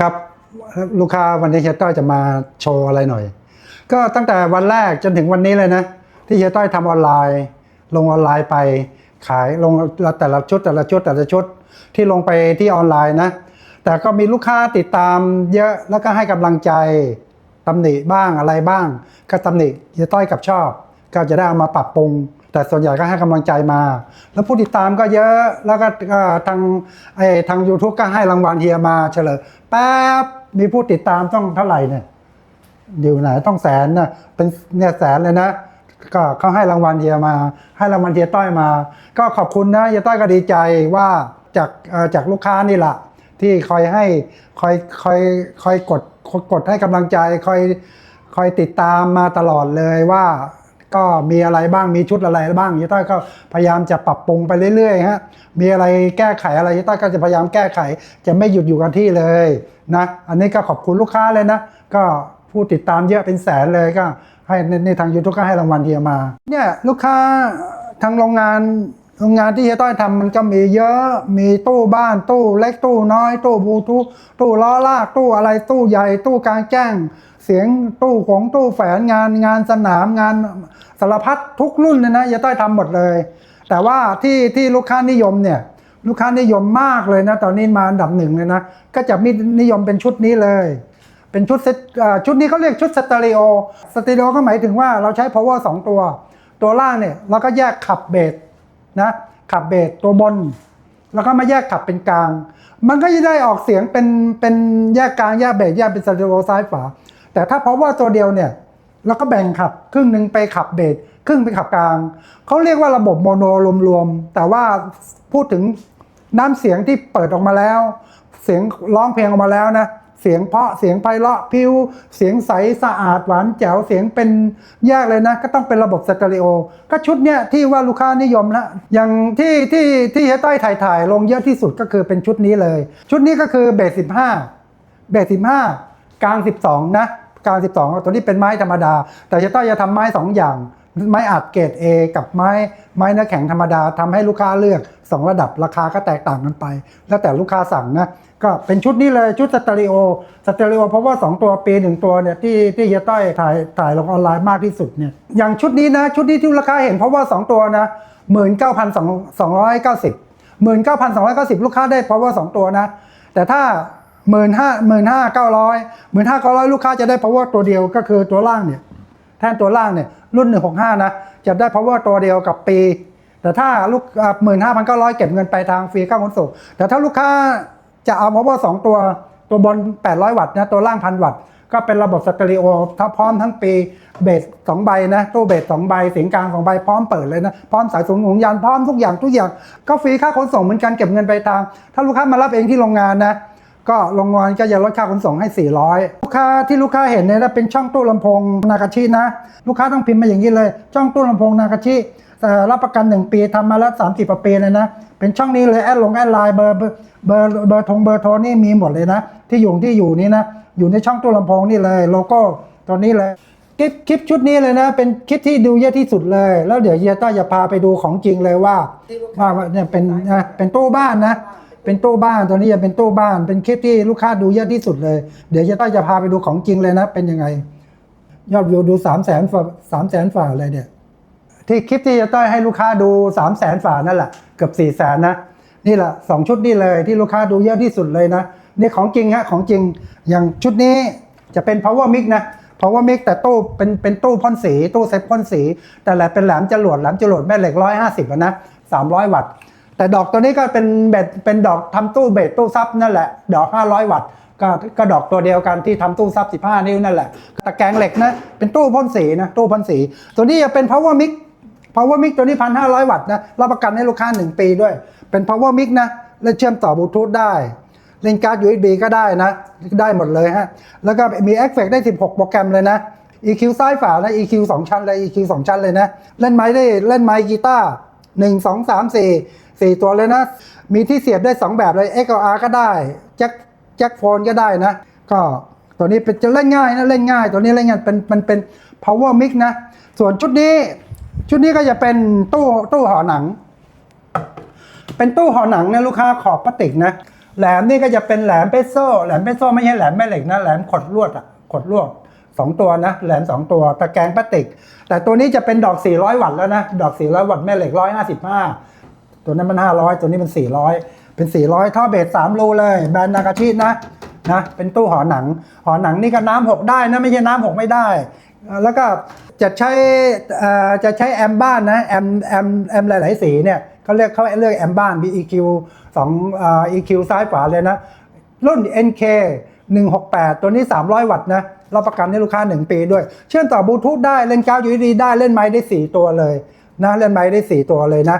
ครับลูกค้าวันนี้เฮียต้อยจะมาโชว์อะไรหน่อย ก็ตั้งแต่วันแรกจนถึงวันนี้เลยนะ ที่เฮียต้อยทำออนไลน์ ลงออนไลน์ไปขายลงแต่ละชุดแต่ละชุดแต่ละชุดที่ลงไปที่ออนไลน์นะ แต่ก็มีลูกค้าติดตามเยอะแล้วก็ให้กำลังใจตำหนิบ้างอะไรบ้าง ก็ตำหนิเฮียต้อยกับชอบ ก็จะได้เอามาปรับปรุง แต่ส่วนใหญ่ก็ให้กำลังใจมา แล้วผู้ติดตามก็เยอะแล้วก็ทางไอ้ทาง YouTube ก็ให้รางวัลเฮียมาเฉลยแป๊บมีผู้ติดตามต้องเท่าไหร่เนี่ยอยู่ไหนต้องแสนนะเป็นเนี่ยแสนเลยนะ ก็เขาให้รางวัลเฮียมา ให้รางวัลเฮียต้อยมา ก็ขอบคุณนะเฮียต้อยก็ดีใจว่าจากจากลูกค้านี่แหละที่คอยให้คอยคอยคอยกดกดให้กำลังใจคอยคอยติดตามมาตลอดเลยว่า ก็มีอะไรบ้างมีชุดอะไรบ้างเอต้าก็พยายามจะปรับปรุงไปเรื่อยๆฮะมีอะไรแก้ไขอะไรเอต้าก็จะพยายามแก้ไข จะไม่หยุดอยู่กับที่เลยนะอันนี้ก็ขอบคุณลูกค้าเลยนะ ก็ผู้ติดตามเยอะเป็นแสนเลยก็ให้ในทางยูทูบก็ให้รางวัลเฮียมาเนี่ยลูกค้าทางโรงงาน งงานที่เฮียต้อยทำมันก็มีเยอะ มีตู้บ้าน ตู้เล็ก ตู้น้อย ตู้บลูทูธตู้ล้อลาก ตู้อะไร ตู้ใหญ่ ตู้กลางแจ้ง เสียง ตู้ของ ตู้แฝนงาน งานสนาม งานสารพัดทุกรุ่นเลยนะเฮียต้อยทำหมดเลย แต่ว่าที่ที่ลูกค้านิยมเนี่ย ลูกค้านิยมมากเลยนะ ตอนนี้มาอันดับหนึ่งเลยนะ ก็จะมีนิยมเป็นชุดนี้เลย เป็นชุดเซตชุดนี้เขาเรียกชุดสเตอริโอ สเตอริโอก็หมายถึงว่าเราใช้ power 2 ตัว ตัวล่างเนี่ยเราก็แยกขับเบส นะขับเบสตัวบน แล้วก็มาแยกขับเป็นกลาง มันก็จะได้ออกเสียงเป็นเป็นแยกกลางแยกเบสแยกเป็นสเตอริโอซ้ายขวาแต่ถ้า power ตัวเดียวเนี่ยแล้วก็แบ่งขับครึ่งหนึ่งไปขับเบสครึ่งไปขับกลาง เขาเรียกว่าระบบโมโนรวมๆ แต่ว่าพูดถึงน้ำเสียงที่เปิดออกมาแล้ว เสียงร้องเพลงออกมาแล้วนะ เสียงเพาะเสียงไพเราะพิวเสียงใสสะอาดหวานแจ๋วเสียงเป็นแยกเลยนะ ก็ต้องเป็นระบบสเตอริโอ ก็ชุดเนี้ยที่ว่าลูกค้านิยมนะอย่างที่ที่ที่เฮต้อยถ่ายถ่ายลงเยอะที่สุดก็คือเป็นชุดนี้เลย ชุดนี้ก็คือเบสสิบห้าเบสสิบห้ากลางสิบสองนะกลางสิบสองตัวนี้เป็นไม้ธรรมดา แต่จะต้องจะทำไม้สองอย่าง ไม้อัดเกรด A กับไม้ไม้เนื้อแข็งธรรมดาทำให้ลูกค้าเลือก 2 ระดับราคาก็แตกต่างกันไป แล้วแต่ลูกค้าสั่งนะก็เป็นชุดนี้เลยชุดสเตอริโอสเตอริโอเพราะว่า 2 ตัวปีหนึ่งตัวเนี่ยที่ที่เฮียต้อยถ่ายถ่ายลงออนไลน์มากที่สุดเนี่ยอย่างชุดนี้นะชุดนี้ที่ราคาเห็นเพราะว่า 2 ตัวนะหมื่นเก้าพันสองร้อยเก้าสิบหมื่นเก้าพันสองร้อยเก้าสิบลูกค้าได้เพราะว่า 2 ตัวนะ แต่ถ้าหมื่นห้าหมื่นห้าเก้าร้อยหมื่นห้าเก้าร้อยลูกค้าจะได้ power ตัวเดียวก็คือตัวล่างเนี่ย แท่นตัวล่างเนี่ยรุ่น 165 นะ จะได้ power ตัวเดียวกับปี แต่ถ้าลูกหมื่นห้าพันเก้าร้อยเก็บเงินไปลายทางฟรีค่าขนส่งแต่ถ้าลูกค้าจะเอา power สองตัวตัวบน 800 วัตต์นะตัวล่างพันวัตต์ก็เป็นระบบสเตอริโอถ้าพร้อมทั้งปีเบสสองใบนะตู้เบสสองใบเสียงกลางสองใบพร้อมเปิดเลยนะ พร้อมสายสูงหนุนยานพร้อมทุกอย่างทุกอย่างก็ฟรีค่าขนส่งเหมือนกันเก็บเงินไปลายทางถ้าลูกค้ามารับเองที่โรงงานนะ ก็โรงงานก็จะลดค่าขนส่งให้ 400 ลูกค้าที่ลูกค้าเห็นเนี่ยนะเป็นช่องตู้ลำโพงนากาชินะ ลูกค้าต้องพิมพ์มาอย่างนี้เลย ช่องตู้ลำโพงนากาชิเอ่รับประกัน 1 ปีทำมาแล้ว30กว่ปีเลยนะ เป็นช่องนี้เลยแอดลงแอดไลน์เบอร์เบอร์เบอร์เบอร์ทงเบอร์โทรนี่มีหมดเลยนะ ที่อยู่ที่อยู่นี้นะ อยู่ในช่องตู้ลำโพงนี่เลยโลโก้ตัวนี้เลยคลิปคลิปชุดนี้เลยนะ เป็นคลิปที่ดูเยอะที่สุดเลย แล้วเดี๋ยวเฮียต้าจะพาไปดูของจริงเลยว่าว่าเนี่ยเป็นเป็นตู้บ้านนะ เป็นตู้บ้านตัวนี้จะเป็นตู้บ้าน เป็นคลิปที่ลูกค้าดูเยอะที่สุดเลย เดี๋ยวเฮียต้าจะพาไปดูของจริงเลยนะ เป็นยังไง ยอดวิวดูสามแสนฝ่าสามแสนฝ่าเลยเนี่ยที่คลิปที่จะต้อยให้ลูกค้าดู3 0 0แสนฝานั่นแหละเกือบ4 0 0แสนนะนี่แหละสองชุดนี่เลยที่ลูกค้าดูเยอะที่สุดเลยนะนี่ของจริงฮะของจริงอย่างชุดนี้จะเป็น power mix นะ power mix แต่ตู้เป็นเป็นตู้พ่นสี ตู้เซฟพ่นสี แต่แหละเป็นแหลมจรวดแหลมจรวดแม่เหล็ก150อะนะ300วัตต์ แต่ดอกตัวนี้ก็เป็นเบ็ดเป็นดอกทำตู้เบสตู้ซับนั่นแหละ ดอก 500 วัตต์ก็ก็ดอกตัวเดียวกันที่ทำตู้ซับ 15 นิ้วนั่นแหละตะแกรงเหล็กนะเป็นตู้พ่นสีนะตู้พ่นสี ตัวนี้จะเป็น power mix power mix ตัวนี้พันห้าร้อยวัตต์นะรับประกันให้ลูกค้า 1 ปีด้วย เป็น power mix นะและเชื่อมต่อบลูทูธได้เล่นการ์ด USB ก็ได้นะ ได้หมดเลยฮะ แล้วก็มีเอฟเฟกได้ 16 โปรแกรมเลยนะ EQ ซ้ายฝานะ EQ 2 ชั้นเลย EQ 2 ชั้นเลยนะ เล่นไม้ได้เล่นไม้กีตาร์1 2 3 4 4 ตัวเลยนะ มีที่เสียบได้ 2 แบบเลย XLR ก็ได้แจ็คแจ็คโฟนก็ได้นะ ก็ตัวนี้เป็นจะเล่นง่ายนะเล่นง่าย ตัวนี้เล่นง่ายเป็นมันเป็น power mix นะ ส่วนชุดนี้ ชุดนี้ก็จะเป็นตู้ตู้ห่อหนัง เป็นตู้ห่อหนังเนี่ยลูกค้าขอบพลาสติกนะแหลมนี่ก็จะเป็นแหลมเปโซ่แหลมเปโซ่ไม่ใช่แหลมแม่เหล็กนะแหลมขดลวดอะขดลวดสองตัวนะแหลมสองตัวตะแกรงพลาสติก แต่ตัวนี้จะเป็นดอก 400 วัตต์แล้วนะ ดอก 400 วัตต์แม่เหล็ก 155 ตัวนั้นมัน 500 ตัวนี้มัน 400 เป็น 400 ท่อเบส3รูเลย แบรนด์นากาชินะนะ เป็นตู้หอหนัง หอหนังนี่ก็น้ำหกได้นะ ไม่ใช่น้ำหกไม่ได้ แล้วก็จะใช้จะใช้แอมบ้านนะแอมแอมแอมหลายๆสีเนี่ยเขาเรียกเขาเรียกแอมบ้าน BEQ สองอ่อ EQ ซ้ายขวาเลยนะ รุ่น NK 168 ตัวนี้ 300 วัตต์นะรับประกันให้ลูกค้า 1 ปีด้วย เชื่อมต่อบลูทูธได้เล่นก้าว USB ได้เล่นไม้ได้ 4 ตัวเลยนะเล่นไม้ได้ 4 ตัวเลยนะ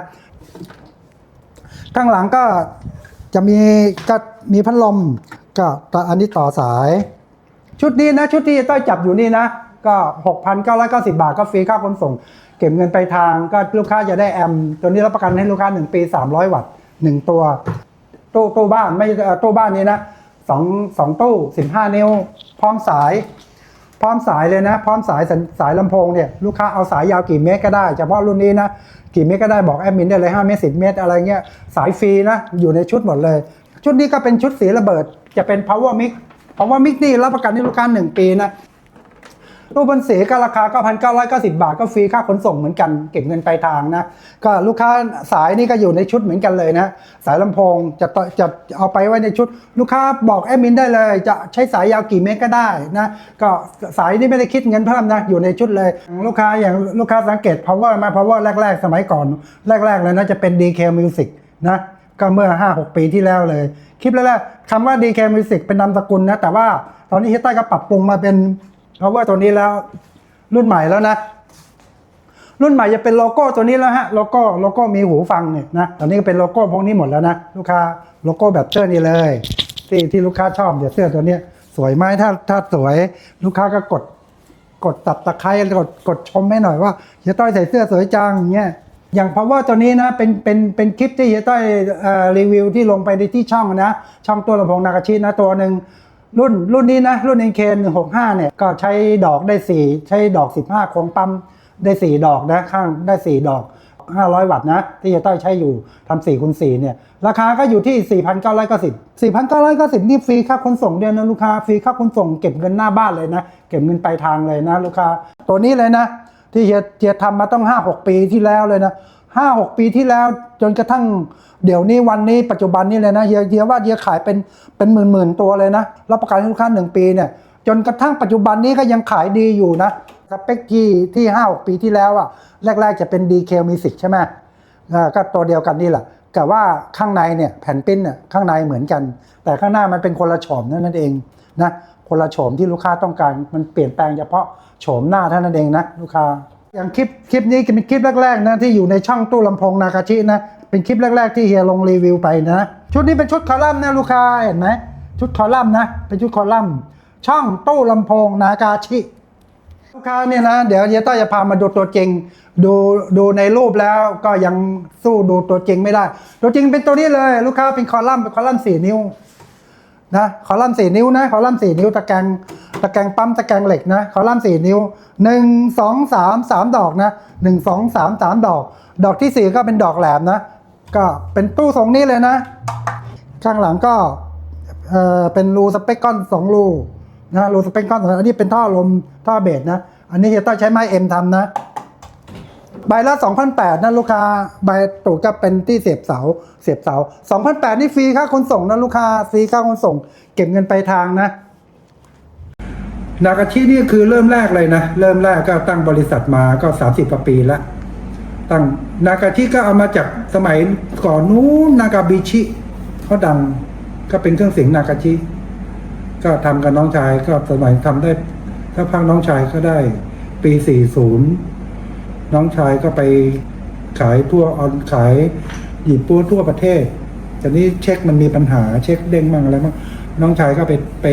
ข้างหลังก็จะมีก็มีพัดลมก็อันนี้ต่อสาย ชุดนี้นะ ชุดที่ต้อยจับอยู่นี่นะ ก็6,990 บาทก็ฟรีค่าขนส่ง เก็บเงินไปลายทางก็ลูกค้าจะได้แอมตัวนี้รับประกันให้ลูกค้า 1 ปี 300 วัตต์1ตัว ตู้ตู้บ้านไม่อ่อตู้บ้านนี้นะสองสองตู้ 15 นิ้ว พร้อมสาย ร้อมสายเลยนะ พร้อมสายสัญสายลำโพงเนี่ยลูกค้าเอาสายยาวกี่เมตรก็ได้เฉพาะรุ่นนี้นะกี่เมตรก็ได้บอกแอดมินได้เลย5เมตร10 เมตรอะไรเงี้ยสายฟรีนะอยู่ในชุดหมดเลย ชุดนี้ก็เป็นชุดสีระเบิดจะเป็น power mix power mix นี่รับประกันให้ลูกค้า1ปีนะ รูปบนสีก็ราคา 9,990 บาทก็ฟรีค่าขนส่งเหมือนกัน เก็บเงินปลายทางนะ ก็ลูกค้าสายนี่ก็อยู่ในชุดเหมือนกันเลยนะ สายลำโพงจะจะเอาไปไว้ในชุด ลูกค้าบอกแอดมินได้เลย จะใช้สายยาวกี่เมตรก็ได้นะ ก็สายนี่ไม่ได้คิดเงินเพิ่มนะ อยู่ในชุดเลย ลูกค้าอย่างลูกค้าสังเกต power มา power แรก ๆ สมัยก่อน แรก ๆ เลยนะจะเป็น DK Music นะก็เมื่อ 5-6 ปีที่แล้วเลย คลิปแรกๆคำว่า DK Music เป็นนามสกุลนะ แต่ว่าตอนนี้เฮยใต้ก็ปรับปรุงมาเป็น เพราะว่าตัวนี้แล้วรุ่นใหม่แล้วนะ รุ่นใหม่จะเป็นโลโก้ตัวนี้แล้วฮะโลโก้โลโก้มีหูฟังเนี่ยนะตอนนี้ก็เป็นโลโก้พวกนี้หมดแล้วนะลูกค้าโลโก้แบบเสื้อนี่เลย ที่ที่ลูกค้าชอบเดี๋ยวเสื้อตัวนี้สวยไหมถ้าถ้าสวยลูกค้าก็กดกดตับตะไคร้กดกดชมให้หน่อยว่าเฮียต้อยใส่เสื้อสวยจังอย่างเงี้ยอย่างเพราะว่าตัวนี้นะเป็นเป็นเป็นคลิปที่เฮียต้อยรีวิวที่ลงไปในที่ช่องนะ ช่องตัวลำโพงนากาชินะตัวหนึ่ง รุ่นรุ่นนี้นะ รุ่น NK 165เนี่ยก็ใช้ดอกได้ 4 ใช้ดอก 15โครงปั๊มได้ 4 ดอกนะข้างได้ 4 ดอก 500 วัตต์นะ ที่เฮียต้อยใช้อยู่ทำ4คูณ4เนี่ย ราคาก็อยู่ที่ 4,990 4,990 นี่ฟรีค่าขนส่งเดือนนะลูกค้าฟรีค่าขนส่งเก็บเงินหน้าบ้านเลยนะ เก็บเงินปลายทางเลยนะลูกค้าตัวนี้เลยนะ ที่เฮียเฮียทำมาต้อง 5-6 ปีที่แล้วเลยนะ 5-6ปีที่แล้วจนกระทั่งเดี๋ยวนี้วันนี้ปัจจุบันนี้เลยนะเฮียเฮียว่าเฮียขายเป็นเป็นหมื่นๆตัวเลยนะรับประกันให้ลูกค้า1ปีเนี่ยจนกระทั่งปัจจุบันนี้ก็ยังขายดีอยู่นะสเปคที่ที่ห้าหกปีที่แล้วอะแรก ๆ จะเป็น DK Music ใช่ไหมอ่าก็ตัวเดียวกันนี่แหละแต่ว่าข้างในเนี่ยแผ่นปิ้นเนี่ยข้างในเหมือนกัน แต่ข้างหน้ามันเป็นคนละโฉมเท่านั้นเองนะคนละโฉมที่ลูกค้าต้องการมันเปลี่ยนแปลงเฉพาะโฉมหน้าเท่านั้นเองนะลูกค้า อย่างคลิปคลิปนี้เป็นคลิปแรกๆนะที่อยู่ในช่องตู้ลำโพงนากาชินะ เป็นคลิปแรก ๆ ที่เฮียลงรีวิวไปนะ ชุดนี้เป็นชุดคอลัมน์นะลูกค้าเห็นไหมชุดคอลัมน์นะ เป็นชุดคอลัมน์ช่องตู้ลำโพงนากาชิลูกค้าเนี่ยนะเดี๋ยวเฮียต้อยจะพามาดูตัวจริง ดูดูในรูปแล้วก็ยังสู้ดูตัวจริงไม่ได้ ตัวจริงเป็นตัวนี้เลยลูกค้าเป็นคอลัมน์เป็นคอลัมน์สี่นิ้ว นะคอลัมน์สี่นิ้วนะคอลัมน์สี่นิ้วตะแกรงตะแกรงปั๊มตะแกรงเหล็กนะคอลัมน์สี่นิ้วหนึ่งสองสามสามดอกนะหนึ่งสองสามสามดอก ดอกที่สี่ก็เป็นดอกแหลมนะ ก็เป็นตู้ทรงนี้เลยนะ ข้างหลังก็เออเป็นรูสเปกก้อนสองรูนะรูสเปกก้อนสองอันนี้เป็นท่อลมท่อเบสนะ อันนี้จะต้องใช้ไม้เอ็มทำนะ ใบละ2,008นะลูกค้าใบตูกจะเป็นที่เสียบเสา เสียบเสา2,008นี่ฟรีค่าขนส่งนะลูกค้าฟรีค่าขนส่ง เก็บเงินไปลายทางนะนากาชินี่คือเริ่มแรกเลยนะ เริ่มแรกก็ตั้งบริษัทมาก็ 30กว่าปีแล้วตั้งนากาชิก็เอามาจากสมัยก่อนนู้นนากาบิชิเขาดังก็เป็นเครื่องเสียงนากาชิ ก็ทำกับน้องชายก็สมัยทำได้ ถ้าพักน้องชายก็ได้ปี 40 น้องชายก็ไปขายทั่วออนขายหยิบปัวทั่วประเทศแต่นี้เช็คมันมีปัญหาเช็คเด้งมั่งอะไรมั่งน้องชายก็ไปไป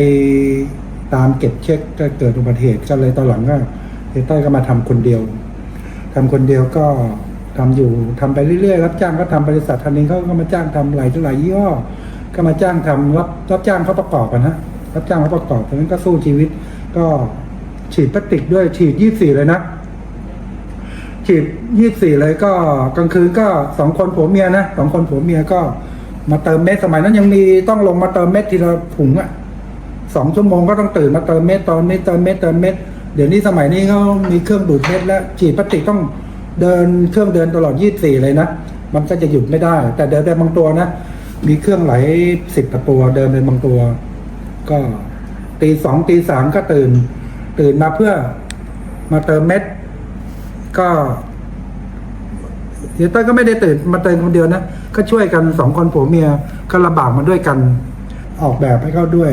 ตามเก็บเช็คก็เกิดอุบัติเหตุก็เลยตอนหลังก็เฮต้อยก็มาทำคนเดียวทำคนเดียวก็ทำอยู่ทำไปเรื่อยๆ รับจ้างก็ทำบริษัททันนี้เขาก็มาจ้างทำหลายหลายยี่ห้อก็มาจ้างทำรับรับจ้างเขาประกอบนะรับจ้างเขาประกอบตอนนั้นก็สู้ชีวิต ก็ฉีดพลาสติกด้วยฉีดยี่สี่เลยนะ ฉีดยี่สี่เลยก็กลางคืนก็สองคนผัวเมียนะสองคนผัวเมียก็ มาเติมเม็ดสมัยนั้นยังมีต้องลงมาเติมเม็ดทีละถุงอะสองชั่วโมงก็ต้องตื่นมาเติมเม็ดตอนเม็ดเติมเม็ดเติมเม็ดเดี๋ยวนี้สมัยนี้เขามีเครื่องดูดเม็ดแล้วฉีดพลาสติกต้องเดินเครื่องเดินตลอดยี่สี่เลยนะมันก็จะหยุดไม่ได้ แต่เดินได้บางตัวนะมีเครื่องไหลสิบตัวเดินเป็นบางตัว ก็ตีสองตีสามก็ตื่น ตื่นมาเพื่อมาเติมเม็ด ก็เดี๋ยวต้ยก็ไม่ได้ตื่นมาเติมคนเดียวนะ ก็ช่วยกันสองคนผัวเมียก็ลำบากมาด้วยกัน ออกแบบให้เขาด้วย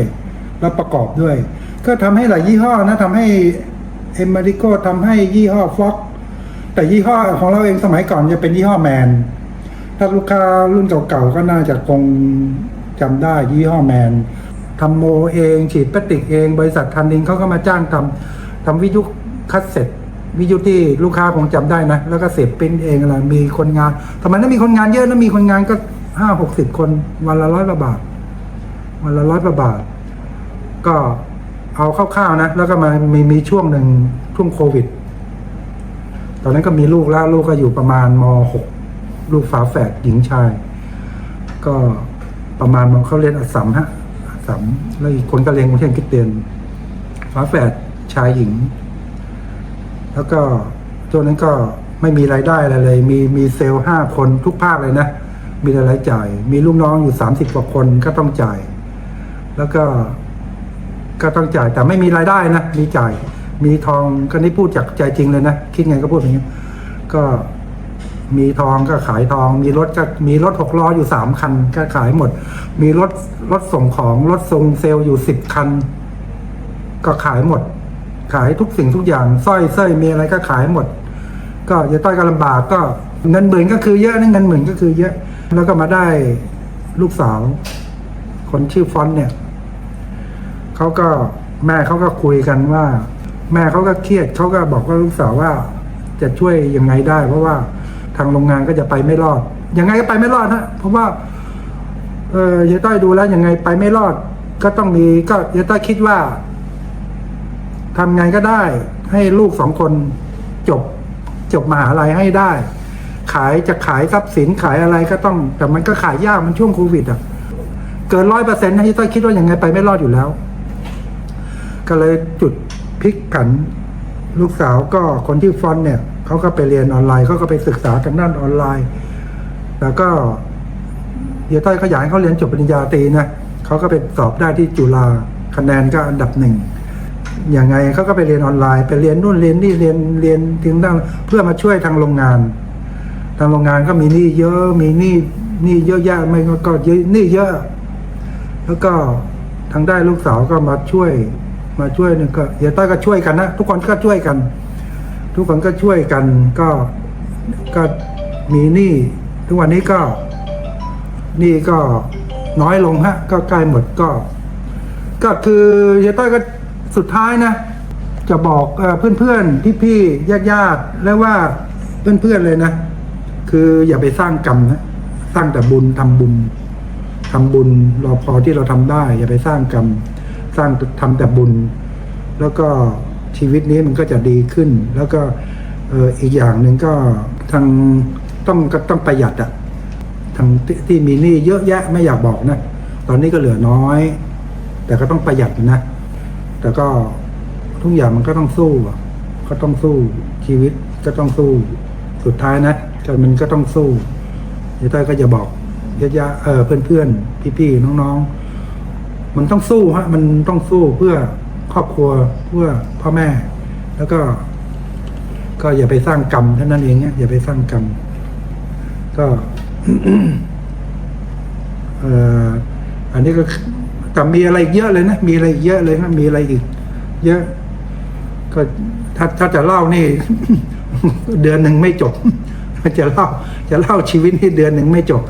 แล้วประกอบด้วย ก็ทำให้หลายยี่ห้อนะทำให้เอมมาริโกทำให้ยี่ห้อฟ็อกแต่ยี่ห้อของเราเองสมัยก่อนจะเป็นยี่ห้อแมน ถ้าลูกค้ารุ่นเก่าๆก็น่าจะคงจำได้ยี่ห้อแมนทำโมเอง ฉีดพลาสติกเอง บริษัททันนิงเขาก็มาจ้างทำทำวิทยุคัสเซ็ต วิทยุที่ลูกค้าคงจำได้นะ แล้วก็เสียบปริ้นเองอะไรมีคนงานทำไมนั้นมีคนงานเยอะนะมีคนงานก็ห้าหกสิบคนวันละร้อยกว่าบาท วันละร้อยกว่าบาท ก็เอาคร่าวๆนะ แล้วก็มามีมีช่วงหนึ่งช่วงโควิด ตอนนั้นก็มีลูกแล้วลูกก็อยู่ประมาณมหกลูกฝาแฝดหญิงชาย ก็ประมาณมันเขาเรียนอัสสัมฮะอัสสัมแล้วอีกคนก็เรียนกรุงเทพคริสเตียนฝาแฝดชายหญิง แล้วก็ช่วงนั้นก็ไม่มีรายได้อะไรเลย มีมีเซลล์ห้าคนทุกภาคเลยนะ มีรายจ่าย มีลูกน้องอยู่สามสิบกว่าคนก็ต้องจ่าย แล้วก็ก็ต้องจ่ายแต่ไม่มีรายได้นะ มีจ่าย มีทองก็นี่พูดจากใจจริงเลยนะ คิดไงก็พูดอย่างนี้ ก็มีทองก็ขายทอง มีรถก็มีรถหกล้ออยู่สามคัน ก็ขายหมด มีรถรถส่งของรถส่งเซลล์อยู่สิบคัน ก็ขายหมด ขายทุกสิ่งทุกอย่างสร้อยเส้ยมีอะไรก็ขายหมด ก็ย่าต้อยก็ลำบากก็เงินหมื่นก็คือเยอะนะเงินหมื่นก็คือเยอะ แล้วก็มาได้ลูกสาว คนชื่อฟอนเนี่ยเขาก็แม่เขาก็คุยกันว่า แม่เขาก็เครียดเขาก็บอกว่าลูกสาวว่า จะช่วยยังไงได้ เพราะว่าทางโรงงานก็จะไปไม่รอด ยังไงก็ไปไม่รอดฮะเพราะว่า เออยายต้อยดูแล้วยังไงไปไม่รอด ก็ต้องมีก็ยายต้อยคิดว่า ทำไงก็ได้ ให้ลูกสองคนจบจบมหาลัยให้ได้ ขายจะขายทรัพย์สินขายอะไรก็ต้อง แต่มันก็ขายยากมันช่วงโควิดอะ เกินร้อยเปอร์เซ็นต์ให้ต้อยคิดว่ายังไงไปไม่รอดอยู่แล้ว ก็เลยจุดพลิกผัน ลูกสาวก็คนที่ฟอนเนี่ยเขาก็ไปเรียนออนไลน์เขาก็ไปศึกษาทางด้านออนไลน์ แล้วก็เฮียต้อยเขาอยากเขาเรียนจบปริญญาตรีนะเขาก็ไปสอบได้ที่จุฬาคะแนนก็อันดับหนึ่ง อย่างไงเขาก็ไปเรียนออนไลน์ไปเรียนนู่นเรียนนี่เรียนเรียนถึงด้านเพื่อมาช่วยทางโรงงาน ทางโรงงานก็มีหนี้เยอะมีหนี้หนี้เยอะแยะไม่ก็เยอะหนี้เยอะ แล้วก็ทางได้ลูกสาวก็มาช่วย มาช่วยหนึ่งก็เฮียต้อยก็ช่วยกันนะทุกคนก็ช่วยกัน ทุกคนก็ช่วยกันก็ก็มีหนี้ทุกวันนี้ก็หนี้ก็น้อยลงฮะก็ใกล้หมดก็ ก็คือเฮียต้อยก็ สุดท้ายนะ จะบอกเพื่อนๆพี่ๆญาติๆแล้วว่าเพื่อนๆเลยนะ คืออย่าไปสร้างกรรมนะ สร้างแต่บุญทำบุญทำบุญรอพอที่เราทำได้ อย่าไปสร้างกรรม สร้างทำแต่บุญ แล้วก็ชีวิตนี้มันก็จะดีขึ้น แล้วก็อีกอย่างหนึ่งก็ทางต้องก็ต้องประหยัดอะทางทที่มีหนี้เยอะแยะไม่อยากบอกนะ ตอนนี้ก็เหลือน้อย แต่ก็ต้องประหยัดนะ แต่ก็ทุกอย่างมันก็ต้องสู้ก็ต้องสู้ชีวิตก็ต้องสู้ สุดท้ายนะก็มันก็ต้องสู้เดี๋ยวต้อยก็จะบอกญาติๆเออเพื่อนๆพี่ๆน้องๆ มันต้องสู้ฮะ มันต้องสู้เพื่อครอบครัวเพื่อพ่อแม่ แล้วก็ ก็อย่าไปสร้างกรรมเท่านั้นเองเนี่ยอย่าไปสร้างกรรมก็เอออันนี้ก็ แต่มีอะไรเยอะเลยนะ มีอะไรเยอะเลยนะมีอะไรอีก เยอะ ก็ถ้าถ้าจะเล่านี่ เดือนหนึ่งไม่จบจะเล่า จะเล่าชีวิตนี่เดือนหนึ่งไม่จบ